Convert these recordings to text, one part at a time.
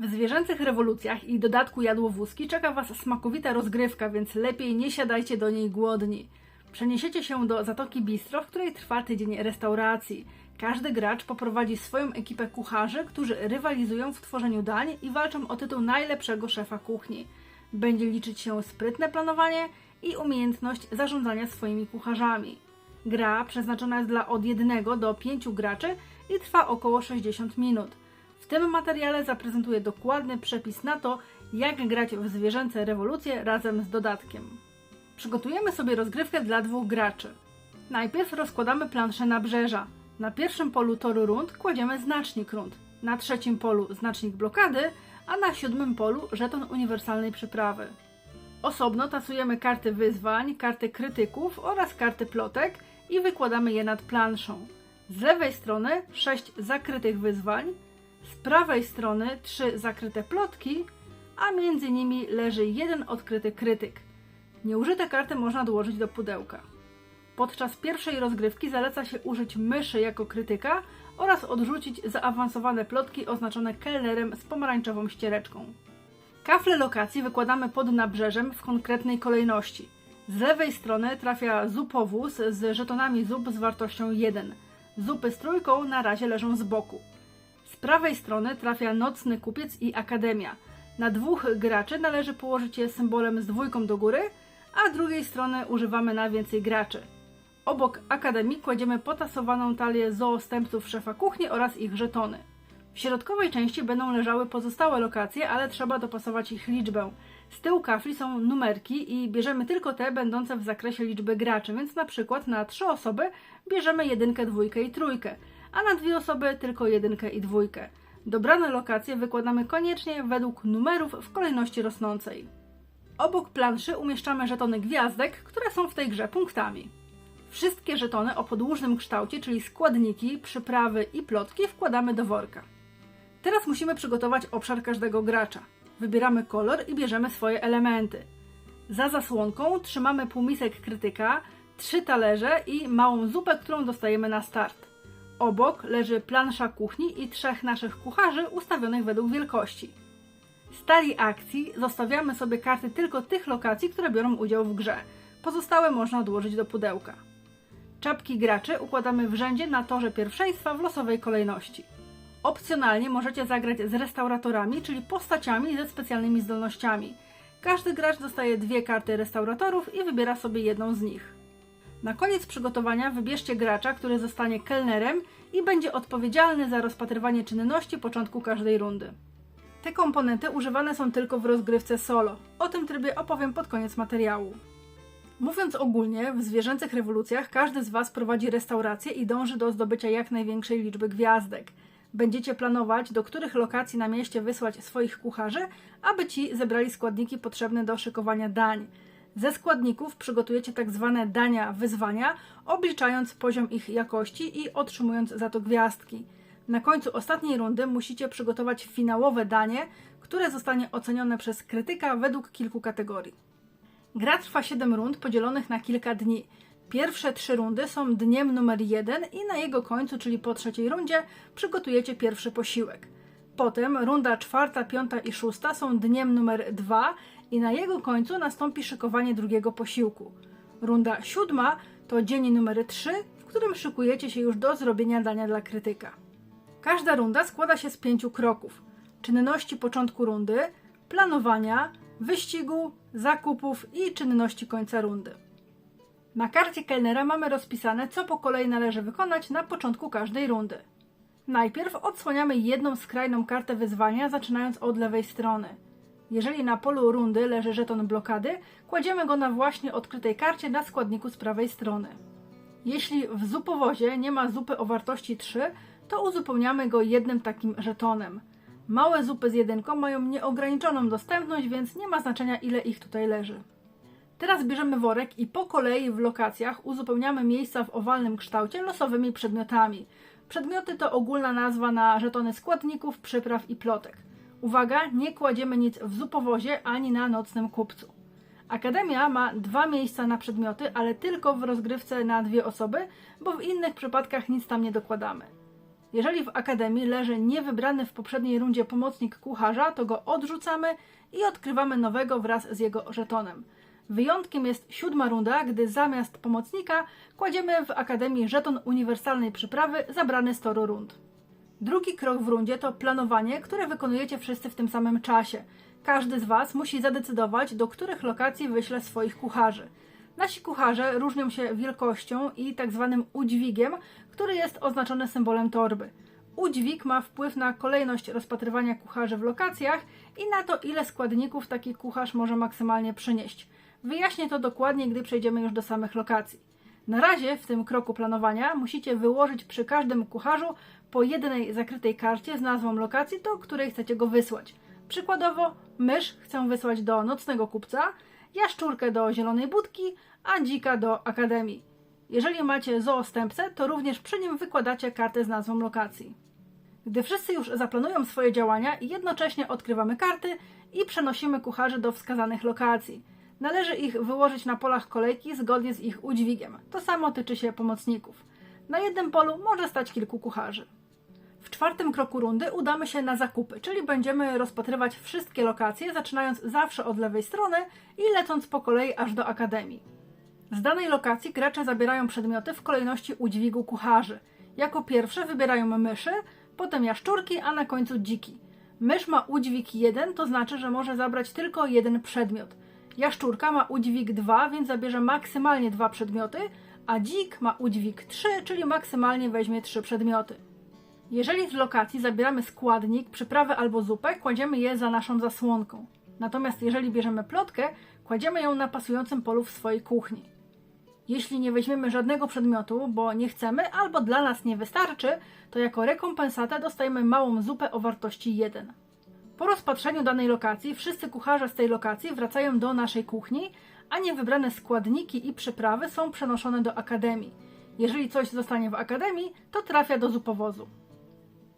W zwierzęcych rewolucjach i dodatku jadłowózki czeka Was smakowita rozgrywka, więc lepiej nie siadajcie do niej głodni. Przeniesiecie się do Zatoki Bistro, w której trwa tydzień restauracji. Każdy gracz poprowadzi swoją ekipę kucharzy, którzy rywalizują w tworzeniu dań i walczą o tytuł najlepszego szefa kuchni. Będzie liczyć się sprytne planowanie i umiejętność zarządzania swoimi kucharzami. Gra przeznaczona jest dla od 1 do 5 graczy i trwa około 60 minut. W tym materiale zaprezentuję dokładny przepis na to, jak grać w zwierzęce rewolucje razem z dodatkiem. Przygotujemy sobie rozgrywkę dla dwóch graczy. Najpierw rozkładamy planszę nabrzeża. Na pierwszym polu toru rund kładziemy znacznik rund, na trzecim polu znacznik blokady, a na siódmym polu żeton uniwersalnej przyprawy. Osobno tasujemy karty wyzwań, karty krytyków oraz karty plotek i wykładamy je nad planszą. Z lewej strony 6 zakrytych wyzwań, z prawej strony 3 zakryte plotki, a między nimi leży jeden odkryty krytyk. Nieużyte karty można dołożyć do pudełka. Podczas pierwszej rozgrywki zaleca się użyć myszy jako krytyka oraz odrzucić zaawansowane plotki oznaczone kelnerem z pomarańczową ściereczką. Kafle lokacji wykładamy pod nabrzeżem w konkretnej kolejności. Z lewej strony trafia zupowóz z żetonami zup z wartością 1. Zupy z trójką na razie leżą z boku. Prawej strony trafia nocny kupiec i akademia. Na dwóch graczy należy położyć je symbolem z dwójką do góry, a drugiej strony używamy na więcej graczy. Obok akademii kładziemy potasowaną talię zoostępców szefa kuchni oraz ich żetony. W środkowej części będą leżały pozostałe lokacje, ale trzeba dopasować ich liczbę. Z tyłu kafli są numerki i bierzemy tylko te będące w zakresie liczby graczy, więc na przykład na trzy osoby bierzemy jedynkę, dwójkę i trójkę, a na dwie osoby tylko jedynkę i dwójkę. Dobrane lokacje wykładamy koniecznie według numerów w kolejności rosnącej. Obok planszy umieszczamy żetony gwiazdek, które są w tej grze punktami. Wszystkie żetony o podłużnym kształcie, czyli składniki, przyprawy i plotki wkładamy do worka. Teraz musimy przygotować obszar każdego gracza. Wybieramy kolor i bierzemy swoje elementy. Za zasłonką trzymamy półmisek krytyka, trzy talerze i małą zupę, którą dostajemy na start. Obok leży plansza kuchni i trzech naszych kucharzy ustawionych według wielkości. Z talii akcji zostawiamy sobie karty tylko tych lokacji, które biorą udział w grze. Pozostałe można odłożyć do pudełka. Czapki graczy układamy w rzędzie na torze pierwszeństwa w losowej kolejności. Opcjonalnie możecie zagrać z restauratorami, czyli postaciami ze specjalnymi zdolnościami. Każdy gracz dostaje dwie karty restauratorów i wybiera sobie jedną z nich. Na koniec przygotowania wybierzcie gracza, który zostanie kelnerem i będzie odpowiedzialny za rozpatrywanie czynności początku każdej rundy. Te komponenty używane są tylko w rozgrywce solo. O tym trybie opowiem pod koniec materiału. Mówiąc ogólnie, w zwierzęcych rewolucjach każdy z Was prowadzi restaurację i dąży do zdobycia jak największej liczby gwiazdek. Będziecie planować, do których lokacji na mieście wysłać swoich kucharzy, aby ci zebrali składniki potrzebne do szykowania dań. Ze składników przygotujecie tak zwane dania wyzwania, obliczając poziom ich jakości i otrzymując za to gwiazdki. Na końcu ostatniej rundy musicie przygotować finałowe danie, które zostanie ocenione przez krytyka według kilku kategorii. Gra trwa 7 rund podzielonych na kilka dni. Pierwsze trzy rundy są dniem numer 1 i na jego końcu, czyli po trzeciej rundzie, przygotujecie pierwszy posiłek. Potem runda czwarta, piąta i szósta są dniem numer 2 i na jego końcu nastąpi szykowanie drugiego posiłku. Runda siódma to dzień numer 3, w którym szykujecie się już do zrobienia dania dla krytyka. Każda runda składa się z pięciu kroków: czynności początku rundy, planowania, wyścigu, zakupów i czynności końca rundy. Na karcie kelnera mamy rozpisane, co po kolei należy wykonać na początku każdej rundy. Najpierw odsłaniamy jedną skrajną kartę wyzwania, zaczynając od lewej strony. Jeżeli na polu rundy leży żeton blokady, kładziemy go na właśnie odkrytej karcie na składniku z prawej strony. Jeśli w zupowozie nie ma zupy o wartości 3, to uzupełniamy go jednym takim żetonem. Małe zupy z jedynką mają nieograniczoną dostępność, więc nie ma znaczenia ile ich tutaj leży. Teraz bierzemy worek i po kolei w lokacjach uzupełniamy miejsca w owalnym kształcie losowymi przedmiotami. Przedmioty to ogólna nazwa na żetony składników, przypraw i plotek. Uwaga, nie kładziemy nic w zupowozie ani na nocnym kupcu. Akademia ma dwa miejsca na przedmioty, ale tylko w rozgrywce na dwie osoby, bo w innych przypadkach nic tam nie dokładamy. Jeżeli w akademii leży niewybrany w poprzedniej rundzie pomocnik kucharza, to go odrzucamy i odkrywamy nowego wraz z jego żetonem. Wyjątkiem jest siódma runda, gdy zamiast pomocnika kładziemy w akademii żeton uniwersalnej przyprawy zabrany z toru rund. Drugi krok w rundzie to planowanie, które wykonujecie wszyscy w tym samym czasie. Każdy z Was musi zadecydować, do których lokacji wyśle swoich kucharzy. Nasi kucharze różnią się wielkością i tak zwanym udźwigiem, który jest oznaczony symbolem torby. Udźwig ma wpływ na kolejność rozpatrywania kucharzy w lokacjach i na to, ile składników taki kucharz może maksymalnie przynieść. Wyjaśnię to dokładnie, gdy przejdziemy już do samych lokacji. Na razie w tym kroku planowania musicie wyłożyć przy każdym kucharzu po jednej zakrytej karcie z nazwą lokacji, do której chcecie go wysłać. Przykładowo, mysz chcę wysłać do nocnego kupca, jaszczurkę do zielonej budki, a dzika do akademii. Jeżeli macie zoostępcę, to również przy nim wykładacie kartę z nazwą lokacji. Gdy wszyscy już zaplanują swoje działania, jednocześnie odkrywamy karty i przenosimy kucharzy do wskazanych lokacji. Należy ich wyłożyć na polach kolejki zgodnie z ich udźwigiem. To samo tyczy się pomocników. Na jednym polu może stać kilku kucharzy. W czwartym kroku rundy udamy się na zakupy, czyli będziemy rozpatrywać wszystkie lokacje, zaczynając zawsze od lewej strony i lecąc po kolei aż do akademii. Z danej lokacji gracze zabierają przedmioty w kolejności udźwigu kucharzy. Jako pierwsze wybierają myszy, potem jaszczurki, a na końcu dziki. Mysz ma udźwig 1, to znaczy, że może zabrać tylko jeden przedmiot. Jaszczurka ma udźwig 2, więc zabierze maksymalnie dwa przedmioty, a dzik ma udźwig 3, czyli maksymalnie weźmie trzy przedmioty. Jeżeli z lokacji zabieramy składnik, przyprawę albo zupę, kładziemy je za naszą zasłonką. Natomiast jeżeli bierzemy plotkę, kładziemy ją na pasującym polu w swojej kuchni. Jeśli nie weźmiemy żadnego przedmiotu, bo nie chcemy albo dla nas nie wystarczy, to jako rekompensatę dostajemy małą zupę o wartości 1. Po rozpatrzeniu danej lokacji wszyscy kucharze z tej lokacji wracają do naszej kuchni, a niewybrane składniki i przyprawy są przenoszone do akademii. Jeżeli coś zostanie w akademii, to trafia do zupowozu.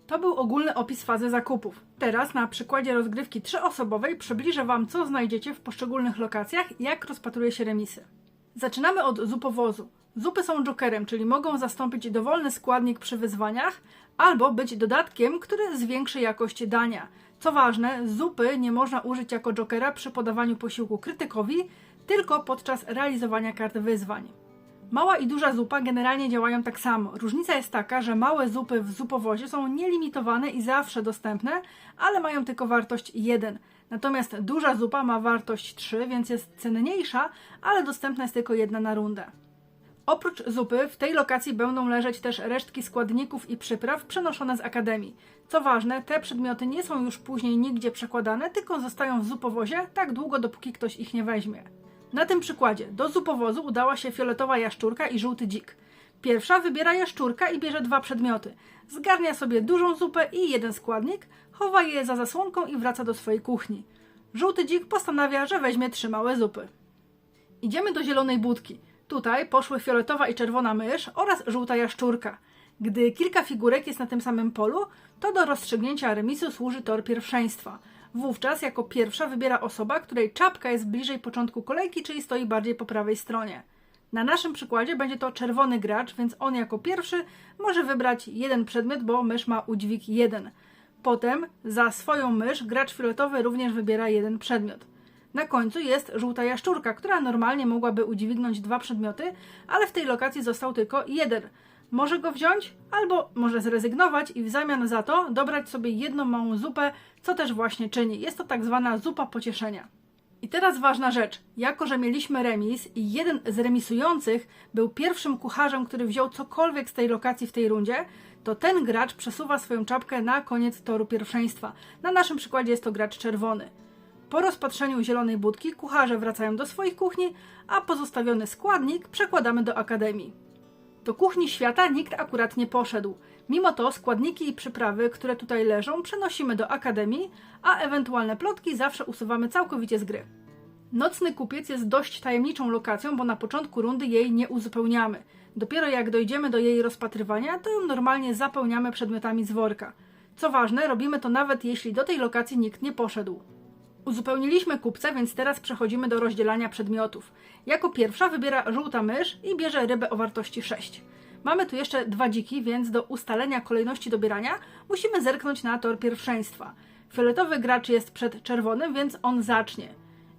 To był ogólny opis fazy zakupów. Teraz na przykładzie rozgrywki trzyosobowej przybliżę Wam, co znajdziecie w poszczególnych lokacjach i jak rozpatruje się remisy. Zaczynamy od zupowozu. Zupy są jokerem, czyli mogą zastąpić dowolny składnik przy wyzwaniach albo być dodatkiem, który zwiększy jakość dania. Co ważne, zupy nie można użyć jako jokera przy podawaniu posiłku krytykowi, tylko podczas realizowania kart wyzwań. Mała i duża zupa generalnie działają tak samo. Różnica jest taka, że małe zupy w zupowozie są nielimitowane i zawsze dostępne, ale mają tylko wartość 1. Natomiast duża zupa ma wartość 3, więc jest cenniejsza, ale dostępna jest tylko jedna na rundę. Oprócz zupy w tej lokacji będą leżeć też resztki składników i przypraw przenoszone z akademii. Co ważne, te przedmioty nie są już później nigdzie przekładane, tylko zostają w zupowozie tak długo, dopóki ktoś ich nie weźmie. Na tym przykładzie do zupowozu udała się fioletowa jaszczurka i żółty dzik. Pierwsza wybiera jaszczurka i bierze dwa przedmioty. Zgarnia sobie dużą zupę i jeden składnik, chowa je za zasłonką i wraca do swojej kuchni. Żółty dzik postanawia, że weźmie trzy małe zupy. Idziemy do zielonej budki. Tutaj poszły fioletowa i czerwona mysz oraz żółta jaszczurka. Gdy kilka figurek jest na tym samym polu, to do rozstrzygnięcia remisu służy tor pierwszeństwa. Wówczas jako pierwsza wybiera osoba, której czapka jest bliżej początku kolejki, czyli stoi bardziej po prawej stronie. Na naszym przykładzie będzie to czerwony gracz, więc on jako pierwszy może wybrać jeden przedmiot, bo mysz ma udźwig 1. Potem za swoją mysz gracz fioletowy również wybiera jeden przedmiot. Na końcu jest żółta jaszczurka, która normalnie mogłaby udźwignąć dwa przedmioty, ale w tej lokacji został tylko jeden. Może go wziąć, albo może zrezygnować i w zamian za to dobrać sobie jedną małą zupę, co też właśnie czyni. Jest to tak zwana zupa pocieszenia. I teraz ważna rzecz. Jako, że mieliśmy remis i jeden z remisujących był pierwszym kucharzem, który wziął cokolwiek z tej lokacji w tej rundzie, to ten gracz przesuwa swoją czapkę na koniec toru pierwszeństwa. Na naszym przykładzie jest to gracz czerwony. Po rozpatrzeniu zielonej budki kucharze wracają do swoich kuchni, a pozostawiony składnik przekładamy do akademii. Do kuchni świata nikt akurat nie poszedł. Mimo to składniki i przyprawy, które tutaj leżą, przenosimy do akademii, a ewentualne plotki zawsze usuwamy całkowicie z gry. Nocny kupiec jest dość tajemniczą lokacją, bo na początku rundy jej nie uzupełniamy. Dopiero jak dojdziemy do jej rozpatrywania, to ją normalnie zapełniamy przedmiotami z worka. Co ważne, robimy to nawet jeśli do tej lokacji nikt nie poszedł. Uzupełniliśmy kupce, więc teraz przechodzimy do rozdzielania przedmiotów. Jako pierwsza wybiera żółta mysz i bierze rybę o wartości 6. Mamy tu jeszcze dwa dziki, więc do ustalenia kolejności dobierania musimy zerknąć na tor pierwszeństwa. Fioletowy gracz jest przed czerwonym, więc on zacznie.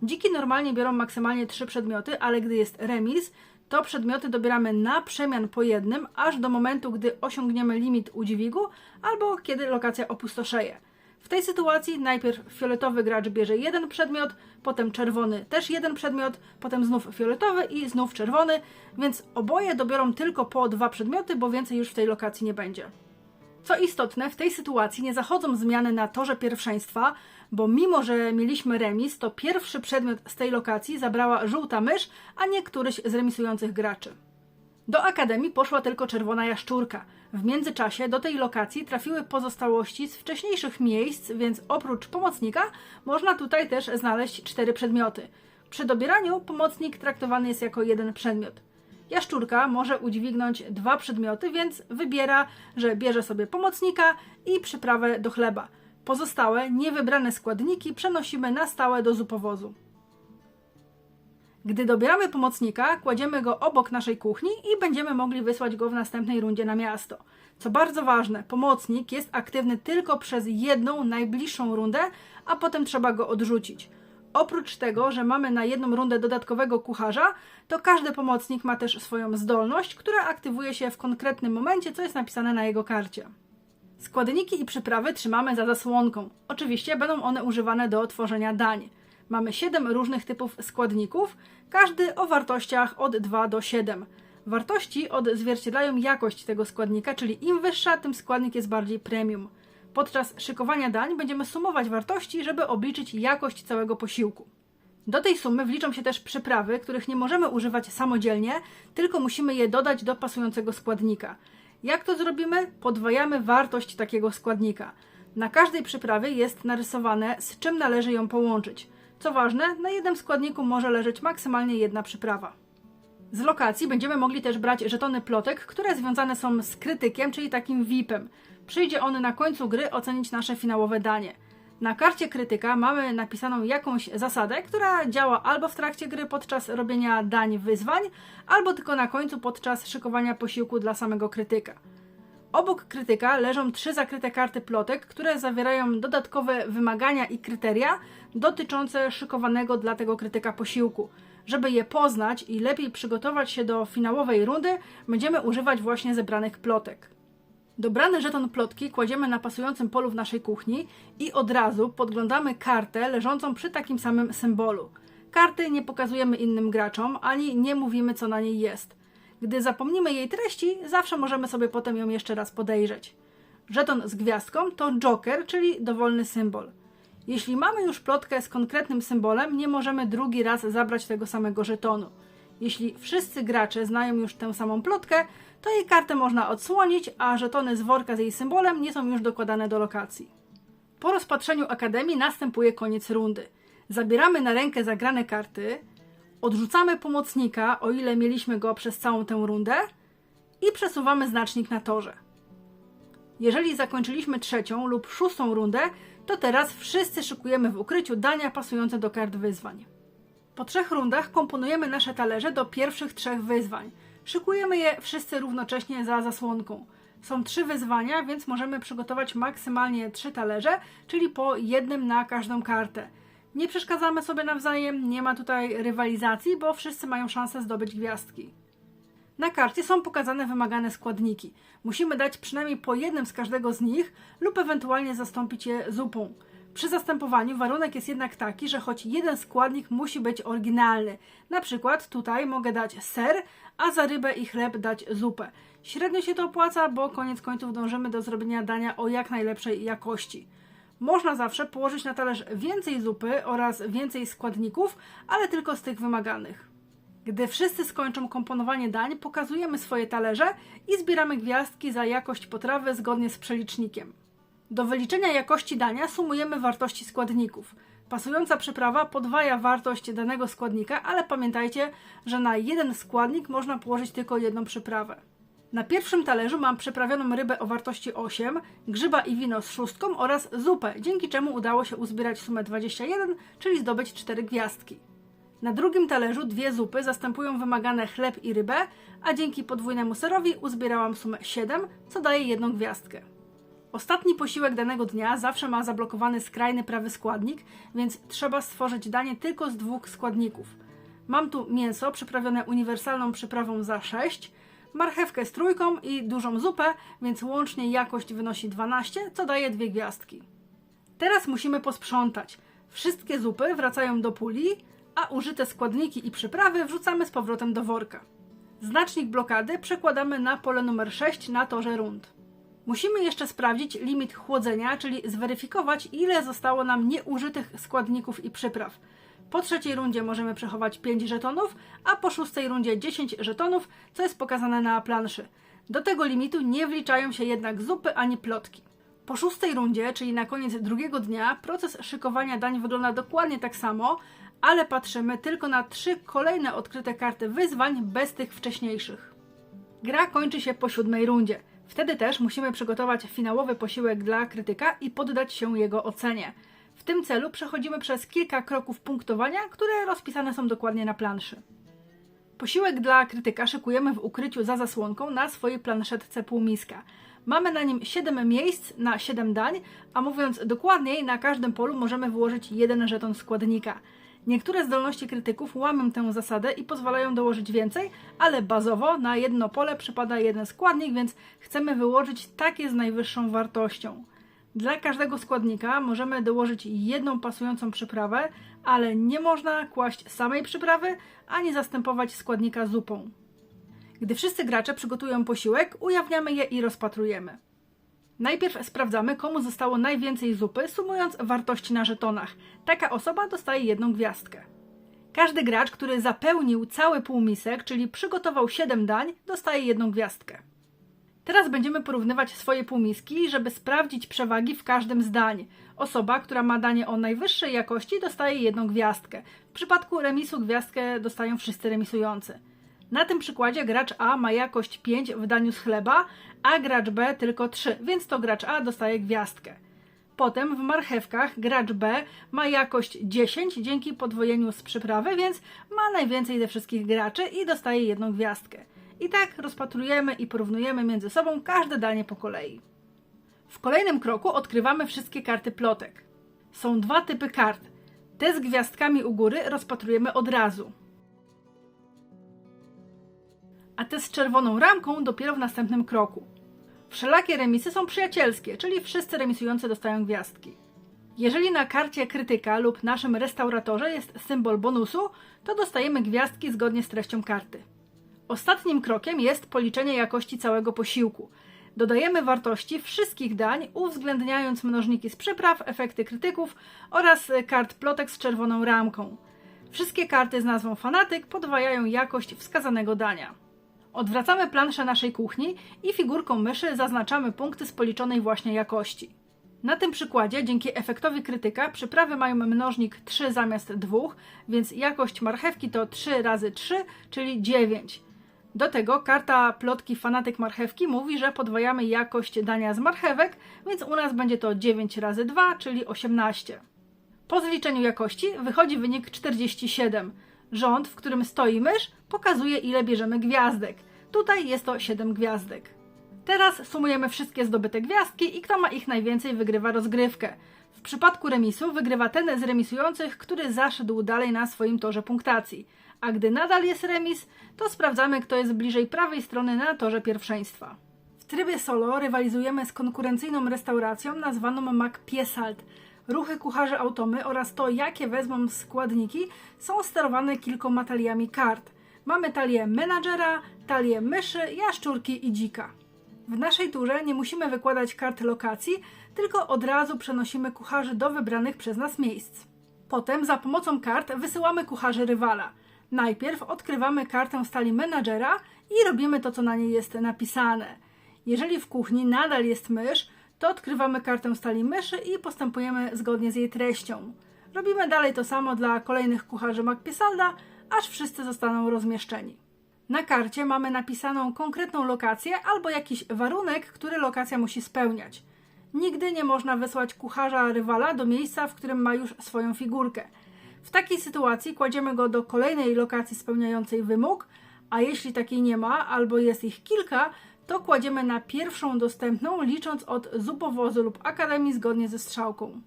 Dziki normalnie biorą maksymalnie trzy przedmioty, ale gdy jest remis, to przedmioty dobieramy na przemian po jednym, aż do momentu, gdy osiągniemy limit udźwigu albo kiedy lokacja opustoszeje. W tej sytuacji najpierw fioletowy gracz bierze jeden przedmiot, potem czerwony też jeden przedmiot, potem znów fioletowy i znów czerwony, więc oboje dobiorą tylko po dwa przedmioty, bo więcej już w tej lokacji nie będzie. Co istotne, w tej sytuacji nie zachodzą zmiany na torze pierwszeństwa, bo mimo, że mieliśmy remis, to pierwszy przedmiot z tej lokacji zabrała żółta mysz, a nie któryś z remisujących graczy. Do akademii poszła tylko czerwona jaszczurka. W międzyczasie do tej lokacji trafiły pozostałości z wcześniejszych miejsc, więc oprócz pomocnika można tutaj też znaleźć cztery przedmioty. Przy dobieraniu pomocnik traktowany jest jako jeden przedmiot. Jaszczurka może udźwignąć dwa przedmioty, więc wybiera, że bierze sobie pomocnika i przyprawę do chleba. Pozostałe, niewybrane składniki przenosimy na stałe do zupowozu. Gdy dobieramy pomocnika, kładziemy go obok naszej kuchni i będziemy mogli wysłać go w następnej rundzie na miasto. Co bardzo ważne, pomocnik jest aktywny tylko przez jedną najbliższą rundę, a potem trzeba go odrzucić. Oprócz tego, że mamy na jedną rundę dodatkowego kucharza, to każdy pomocnik ma też swoją zdolność, która aktywuje się w konkretnym momencie, co jest napisane na jego karcie. Składniki i przyprawy trzymamy za zasłonką. Oczywiście będą one używane do tworzenia dań. Mamy 7 różnych typów składników, każdy o wartościach od 2 do 7. Wartości odzwierciedlają jakość tego składnika, czyli im wyższa, tym składnik jest bardziej premium. Podczas szykowania dań będziemy sumować wartości, żeby obliczyć jakość całego posiłku. Do tej sumy wliczą się też przyprawy, których nie możemy używać samodzielnie, tylko musimy je dodać do pasującego składnika. Jak to zrobimy? Podwajamy wartość takiego składnika. Na każdej przyprawie jest narysowane, z czym należy ją połączyć. Co ważne, na jednym składniku może leżeć maksymalnie jedna przyprawa. Z lokacji będziemy mogli też brać żetony plotek, które związane są z krytykiem, czyli takim VIP-em. Przyjdzie on na końcu gry ocenić nasze finałowe danie. Na karcie krytyka mamy napisaną jakąś zasadę, która działa albo w trakcie gry podczas robienia dań wyzwań, albo tylko na końcu podczas szykowania posiłku dla samego krytyka. Obok krytyka leżą trzy zakryte karty plotek, które zawierają dodatkowe wymagania i kryteria dotyczące szykowanego dla tego krytyka posiłku. Żeby je poznać i lepiej przygotować się do finałowej rundy, będziemy używać właśnie zebranych plotek. Dobrany żeton plotki kładziemy na pasującym polu w naszej kuchni i od razu podglądamy kartę leżącą przy takim samym symbolu. Karty nie pokazujemy innym graczom, ani nie mówimy co na niej jest. Gdy zapomnimy jej treści, zawsze możemy sobie potem ją jeszcze raz podejrzeć. Żeton z gwiazdką to joker, czyli dowolny symbol. Jeśli mamy już plotkę z konkretnym symbolem, nie możemy drugi raz zabrać tego samego żetonu. Jeśli wszyscy gracze znają już tę samą plotkę, to jej kartę można odsłonić, a żetony z worka z jej symbolem nie są już dokładane do lokacji. Po rozpatrzeniu Akademii następuje koniec rundy. Zabieramy na rękę zagrane karty, odrzucamy pomocnika, o ile mieliśmy go przez całą tę rundę i przesuwamy znacznik na torze. Jeżeli zakończyliśmy trzecią lub szóstą rundę, to teraz wszyscy szykujemy w ukryciu dania pasujące do kart wyzwań. Po trzech rundach komponujemy nasze talerze do pierwszych trzech wyzwań. Szykujemy je wszyscy równocześnie za zasłonką. Są trzy wyzwania, więc możemy przygotować maksymalnie trzy talerze, czyli po jednym na każdą kartę. Nie przeszkadzamy sobie nawzajem, nie ma tutaj rywalizacji, bo wszyscy mają szansę zdobyć gwiazdki. Na karcie są pokazane wymagane składniki. Musimy dać przynajmniej po jednym z każdego z nich lub ewentualnie zastąpić je zupą. Przy zastępowaniu warunek jest jednak taki, że choć jeden składnik musi być oryginalny. Na przykład tutaj mogę dać ser, a za rybę i chleb dać zupę. Średnio się to opłaca, bo koniec końców dążymy do zrobienia dania o jak najlepszej jakości. Można zawsze położyć na talerz więcej zupy oraz więcej składników, ale tylko z tych wymaganych. Gdy wszyscy skończą komponowanie dań, pokazujemy swoje talerze i zbieramy gwiazdki za jakość potrawy zgodnie z przelicznikiem. Do wyliczenia jakości dania sumujemy wartości składników. Pasująca przyprawa podwaja wartość danego składnika, ale pamiętajcie, że na jeden składnik można położyć tylko jedną przyprawę. Na pierwszym talerzu mam przyprawioną rybę o wartości 8, grzyba i wino z szóstką oraz zupę, dzięki czemu udało się uzbierać sumę 21, czyli zdobyć 4 gwiazdki. Na drugim talerzu dwie zupy zastępują wymagane chleb i rybę, a dzięki podwójnemu serowi uzbierałam sumę 7, co daje jedną gwiazdkę. Ostatni posiłek danego dnia zawsze ma zablokowany skrajny prawy składnik, więc trzeba stworzyć danie tylko z dwóch składników. Mam tu mięso przyprawione uniwersalną przyprawą za 6, marchewkę z trójką i dużą zupę, więc łącznie jakość wynosi 12, co daje dwie gwiazdki. Teraz musimy posprzątać. Wszystkie zupy wracają do puli, a użyte składniki i przyprawy wrzucamy z powrotem do worka. Znacznik blokady przekładamy na pole numer 6 na torze rund. Musimy jeszcze sprawdzić limit chłodzenia, czyli zweryfikować, ile zostało nam nieużytych składników i przypraw. Po trzeciej rundzie możemy przechować 5 żetonów, a po szóstej rundzie 10 żetonów, co jest pokazane na planszy. Do tego limitu nie wliczają się jednak zupy ani plotki. Po szóstej rundzie, czyli na koniec drugiego dnia, proces szykowania dań wygląda dokładnie tak samo, ale patrzymy tylko na trzy kolejne odkryte karty wyzwań bez tych wcześniejszych. Gra kończy się po siódmej rundzie. Wtedy też musimy przygotować finałowy posiłek dla krytyka i poddać się jego ocenie. W tym celu przechodzimy przez kilka kroków punktowania, które rozpisane są dokładnie na planszy. Posiłek dla krytyka szykujemy w ukryciu za zasłonką na swojej planszetce półmiska. Mamy na nim 7 miejsc na 7 dań, a mówiąc dokładniej, na każdym polu możemy wyłożyć jeden żeton składnika. Niektóre zdolności krytyków łamią tę zasadę i pozwalają dołożyć więcej, ale bazowo na jedno pole przypada jeden składnik, więc chcemy wyłożyć takie z najwyższą wartością. Dla każdego składnika możemy dołożyć jedną pasującą przyprawę, ale nie można kłaść samej przyprawy ani zastępować składnika zupą. Gdy wszyscy gracze przygotują posiłek, ujawniamy je i rozpatrujemy. Najpierw sprawdzamy, komu zostało najwięcej zupy, sumując wartości na żetonach. Taka osoba dostaje jedną gwiazdkę. Każdy gracz, który zapełnił cały półmisek, czyli przygotował 7 dań, dostaje jedną gwiazdkę. Teraz będziemy porównywać swoje półmiski, żeby sprawdzić przewagi w każdym z dań. Osoba, która ma danie o najwyższej jakości, dostaje jedną gwiazdkę. W przypadku remisu gwiazdkę dostają wszyscy remisujący. Na tym przykładzie gracz A ma jakość 5 w daniu z chleba, a gracz B tylko 3, więc to gracz A dostaje gwiazdkę. Potem w marchewkach gracz B ma jakość 10 dzięki podwojeniu z przyprawy, więc ma najwięcej ze wszystkich graczy i dostaje jedną gwiazdkę. I tak rozpatrujemy i porównujemy między sobą każde danie po kolei. W kolejnym kroku odkrywamy wszystkie karty plotek. Są dwa typy kart. Te z gwiazdkami u góry rozpatrujemy od razu a te z czerwoną ramką dopiero w następnym kroku. Wszelakie remisy są przyjacielskie, czyli wszyscy remisujący dostają gwiazdki. Jeżeli na karcie krytyka lub naszym restauratorze jest symbol bonusu, to dostajemy gwiazdki zgodnie z treścią karty. Ostatnim krokiem jest policzenie jakości całego posiłku. Dodajemy wartości wszystkich dań, uwzględniając mnożniki z przypraw, efekty krytyków oraz kart plotek z czerwoną ramką. Wszystkie karty z nazwą fanatyk podwajają jakość wskazanego dania. Odwracamy planszę naszej kuchni i figurką myszy zaznaczamy punkty z policzonej właśnie jakości. Na tym przykładzie, dzięki efektowi krytyka, przyprawy mają mnożnik 3 zamiast 2, więc jakość marchewki to 3 razy 3, czyli 9. Do tego karta plotki fanatyk marchewki mówi, że podwajamy jakość dania z marchewek, więc u nas będzie to 9 razy 2, czyli 18. Po zliczeniu jakości wychodzi wynik 47. Rząd, w którym stoi mysz, pokazuje ile bierzemy gwiazdek. Tutaj jest to 7 gwiazdek. Teraz sumujemy wszystkie zdobyte gwiazdki i kto ma ich najwięcej wygrywa rozgrywkę. Przypadku remisu wygrywa ten z remisujących, który zaszedł dalej na swoim torze punktacji. A gdy nadal jest remis, to sprawdzamy kto jest bliżej prawej strony na torze pierwszeństwa. W trybie solo rywalizujemy z konkurencyjną restauracją nazwaną McPiesalt. Ruchy kucharzy automy oraz to, jakie wezmą składniki, są sterowane kilkoma taliami kart. Mamy talię menadżera, talię myszy, jaszczurki i dzika. W naszej turze nie musimy wykładać kart lokacji, tylko od razu przenosimy kucharzy do wybranych przez nas miejsc. Potem za pomocą kart wysyłamy kucharzy rywala. Najpierw odkrywamy kartę stali menadżera i robimy to, co na niej jest napisane. Jeżeli w kuchni nadal jest mysz, to odkrywamy kartę stali myszy i postępujemy zgodnie z jej treścią. Robimy dalej to samo dla kolejnych kucharzy Macpiesalda, aż wszyscy zostaną rozmieszczeni. Na karcie mamy napisaną konkretną lokację albo jakiś warunek, który lokacja musi spełniać. Nigdy nie można wysłać kucharza rywala do miejsca, w którym ma już swoją figurkę. W takiej sytuacji kładziemy go do kolejnej lokacji spełniającej wymóg, a jeśli takiej nie ma albo jest ich kilka, to kładziemy na pierwszą dostępną, licząc od zupowozu lub akademii zgodnie ze strzałką.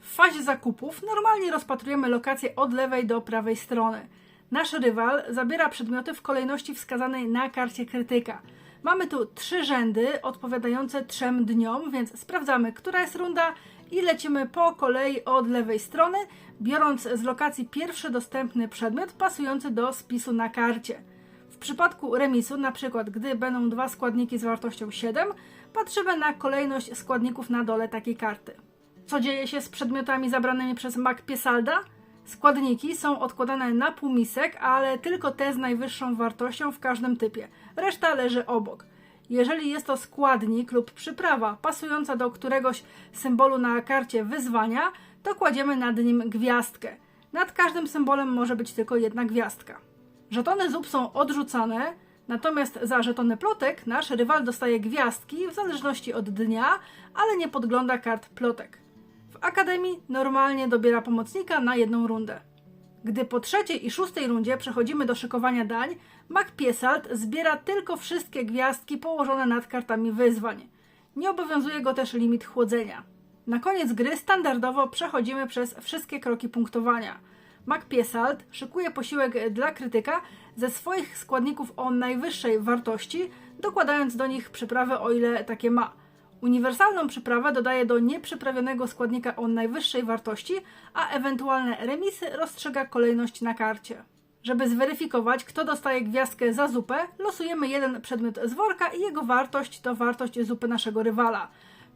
W fazie zakupów normalnie rozpatrujemy lokacje od lewej do prawej strony. Nasz rywal zabiera przedmioty w kolejności wskazanej na karcie krytyka. Mamy tu trzy rzędy odpowiadające trzem dniom, więc sprawdzamy, która jest runda i lecimy po kolei od lewej strony, biorąc z lokacji pierwszy dostępny przedmiot pasujący do spisu na karcie. W przypadku remisu, na przykład gdy będą dwa składniki z wartością 7, patrzymy na kolejność składników na dole takiej karty. Co dzieje się z przedmiotami zabranymi przez Mac Piesalda? Składniki są odkładane na półmisek, ale tylko te z najwyższą wartością w każdym typie. Reszta leży obok. Jeżeli jest to składnik lub przyprawa pasująca do któregoś symbolu na karcie wyzwania, to kładziemy nad nim gwiazdkę. Nad każdym symbolem może być tylko jedna gwiazdka. Żetony zup są odrzucane, natomiast za żetony plotek nasz rywal dostaje gwiazdki w zależności od dnia, ale nie podgląda kart plotek. Akademii normalnie dobiera pomocnika na jedną rundę. Gdy po trzeciej i szóstej rundzie przechodzimy do szykowania dań, Mac Piesalt zbiera tylko wszystkie gwiazdki położone nad kartami wyzwań. Nie obowiązuje go też limit chłodzenia. Na koniec gry standardowo przechodzimy przez wszystkie kroki punktowania. Mac Piesalt szykuje posiłek dla krytyka ze swoich składników o najwyższej wartości, dokładając do nich przyprawy o ile takie ma – Uniwersalną przyprawę dodaje do nieprzyprawionego składnika o najwyższej wartości, a ewentualne remisy rozstrzyga kolejność na karcie. Żeby zweryfikować, kto dostaje gwiazdkę za zupę, losujemy jeden przedmiot z worka i jego wartość to wartość zupy naszego rywala.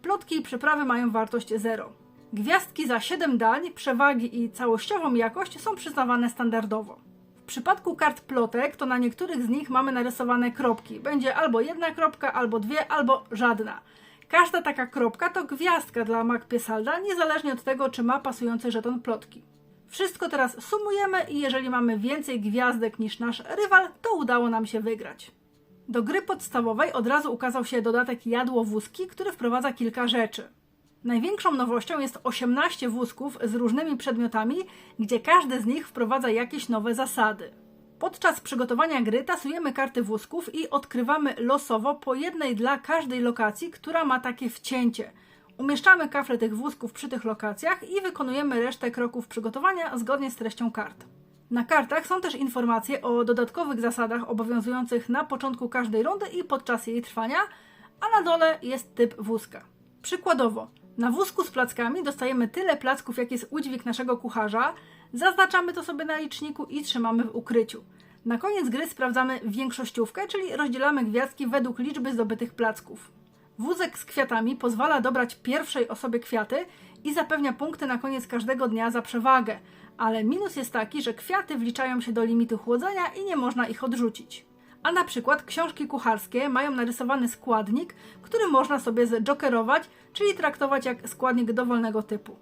Plotki i przyprawy mają wartość 0. Gwiazdki za 7 dań, przewagi i całościową jakość są przyznawane standardowo. W przypadku kart plotek, to na niektórych z nich mamy narysowane kropki. Będzie albo jedna kropka, albo dwie, albo żadna. Każda taka kropka to gwiazdka dla MacPiesalda, niezależnie od tego, czy ma pasujący żeton plotki. Wszystko teraz sumujemy i jeżeli mamy więcej gwiazdek niż nasz rywal, to udało nam się wygrać. Do gry podstawowej od razu ukazał się dodatek Jadło Wózki, który wprowadza kilka rzeczy. Największą nowością jest 18 wózków z różnymi przedmiotami, gdzie każdy z nich wprowadza jakieś nowe zasady. Podczas przygotowania gry tasujemy karty wózków i odkrywamy losowo po jednej dla każdej lokacji, która ma takie wcięcie. Umieszczamy kafle tych wózków przy tych lokacjach i wykonujemy resztę kroków przygotowania zgodnie z treścią kart. Na kartach są też informacje o dodatkowych zasadach obowiązujących na początku każdej rundy i podczas jej trwania, a na dole jest typ wózka. Przykładowo, na wózku z plackami dostajemy tyle placków, jak jest udźwig naszego kucharza, Zaznaczamy to sobie na liczniku i trzymamy w ukryciu. Na koniec gry sprawdzamy większościówkę, czyli rozdzielamy gwiazdki według liczby zdobytych placków. Wózek z kwiatami pozwala dobrać pierwszej osobie kwiaty i zapewnia punkty na koniec każdego dnia za przewagę, ale minus jest taki, że kwiaty wliczają się do limitu chłodzenia i nie można ich odrzucić. A na przykład książki kucharskie mają narysowany składnik, który można sobie zjokerować, czyli traktować jak składnik dowolnego typu.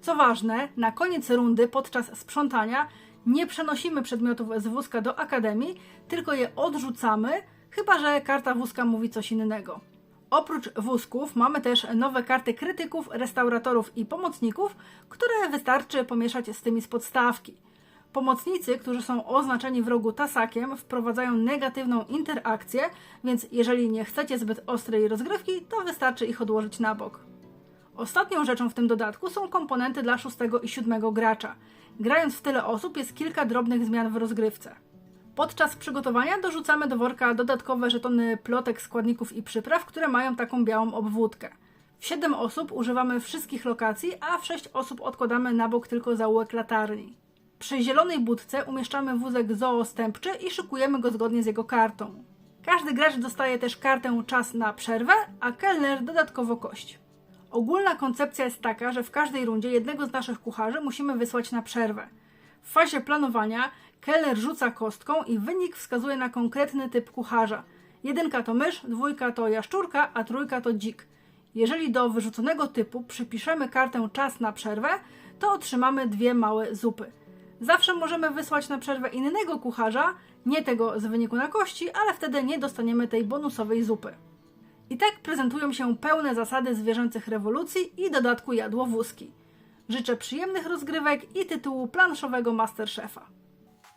Co ważne, na koniec rundy podczas sprzątania nie przenosimy przedmiotów z wózka do akademii, tylko je odrzucamy, chyba że karta wózka mówi coś innego. Oprócz wózków mamy też nowe karty krytyków, restauratorów i pomocników, które wystarczy pomieszać z tymi z podstawki. Pomocnicy, którzy są oznaczeni w rogu tasakiem, wprowadzają negatywną interakcję, więc jeżeli nie chcecie zbyt ostrej rozgrywki, to wystarczy ich odłożyć na bok. Ostatnią rzeczą w tym dodatku są komponenty dla szóstego i siódmego gracza. Grając w tyle osób jest kilka drobnych zmian w rozgrywce. Podczas przygotowania dorzucamy do worka dodatkowe żetony plotek, składników i przypraw, które mają taką białą obwódkę. W 7 osób używamy wszystkich lokacji, a w 6 osób odkładamy na bok tylko zaułek latarni. Przy zielonej budce umieszczamy wózek zoostępczy i szykujemy go zgodnie z jego kartą. Każdy gracz dostaje też kartę czas na przerwę, a kelner dodatkowo kość. Ogólna koncepcja jest taka, że w każdej rundzie jednego z naszych kucharzy musimy wysłać na przerwę. W fazie planowania Keller rzuca kostką i wynik wskazuje na konkretny typ kucharza. Jedynka to mysz, dwójka to jaszczurka, a trójka to dzik. Jeżeli do wyrzuconego typu przypiszemy kartę czas na przerwę, to otrzymamy dwie małe zupy. Zawsze możemy wysłać na przerwę innego kucharza, nie tego z wyniku na kości, ale wtedy nie dostaniemy tej bonusowej zupy. I tak prezentują się pełne zasady zwierzęcych rewolucji i dodatku jadłowózki. Życzę przyjemnych rozgrywek i tytułu planszowego Masterchefa.